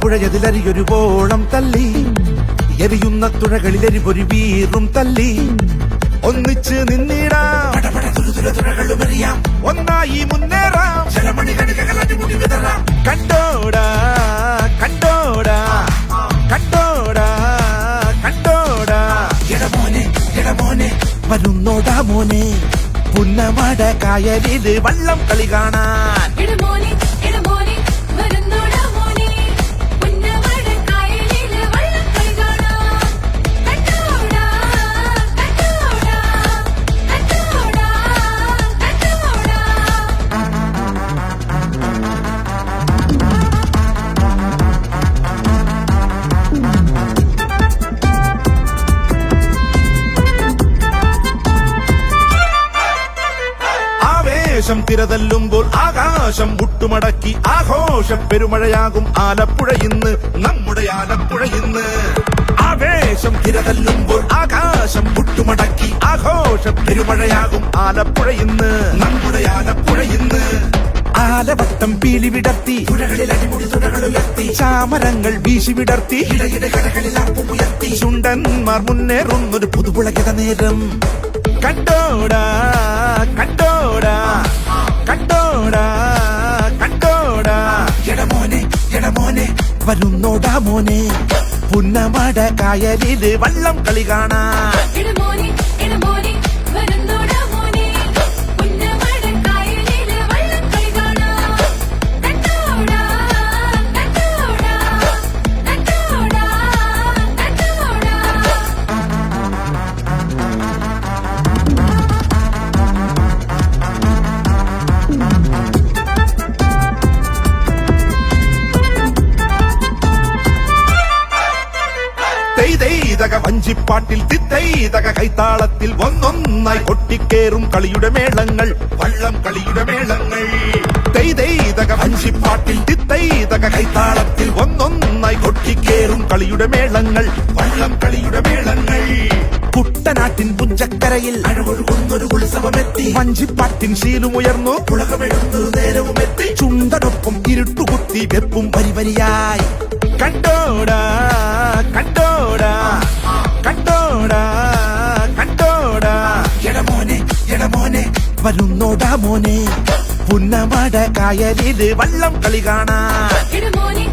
പുഴയതിലരിയൊരു പോളം തല്ലി എരിയുന്ന തുഴകളിലെരിപൊരു വീറും തല്ലി ഒന്നിച്ച് നിന്നിടാം തുഴകളുമറിയാം ഒന്നായി മുന്നേറാം കണ്ടോടാ കണ്ടോടാ കണ്ടോടാ കണ്ടോടാ എടമോനെ എടമോനെ വരുന്നോടാ മോനെ പുന്നമട കായലിത് വള്ളം കളി കാണാൻ ആവേശം തിരതല്ലുമ്പോൾ ആകാശം മുട്ടുമടക്കി ആഘോഷ പെരുമഴയാകും ആലപ്പുഴ ഇന്ന് നമ്മുടെ ആലപ്പുഴ ഇന്ന്. ആവേശം തിരതല്ലുമ്പോൾ ആകാശം മുട്ടുമടക്കി ആഘോഷ പെരുമഴയാകും ആലപ്പുഴ ഇന്ന് നമ്മുടെ ആലപ്പുഴ ഇന്ന്. ആലവട്ടം പീലി വിടർത്തി ചാമരങ്ങൾ വീശി വിടർത്തി ചുണ്ടന്മാർ മുന്നേറുന്നൊരു പുതുപുളകിത നേരം. கட்டோடா கட்டோடா கட்டோடா கட்டோடா. எடமோனே எடமோனே வரும் நோடா மோனே. புன்னமட காயலிது வல்லம் கலிகானா വഞ്ചിപ്പാട്ടിൽ തിത്തൈതക കൈത്താളത്തിൽ ഒന്നൊന്നായി കൊട്ടിക്കേറും കളിയുടെ മേളങ്ങൾ വള്ളം കളിയുടെ മേളങ്ങൾ. തെയ്തെയ്തക വഞ്ചിപ്പാട്ടിൽ തിത്തൈതക കൈത്താളത്തിൽ ഒന്നൊന്നായി കൊട്ടിക്കേറും കളിയുടെ മേളങ്ങൾ വള്ളം കളിയുടെ മേളങ്ങൾ. കുട്ടനാട്ടിൻ പുഞ്ചക്കരയിൽ അഴകൊഴുകുന്നൊരു ഉത്സവമെത്തി. വഞ്ചിപ്പാട്ടിൻ ശീലുമുയർന്നു പുളകമെഴുന്നൊരു നേരവും എത്തി ചുണ്ടടൊപ്പം ഇരുട്ടുകുത്തി വെപ്പും വരിവരിയായി. വരുന്നോടാ മോനെ. പുന്നമട കായലിത് വള്ളം കളി കാണാൻ.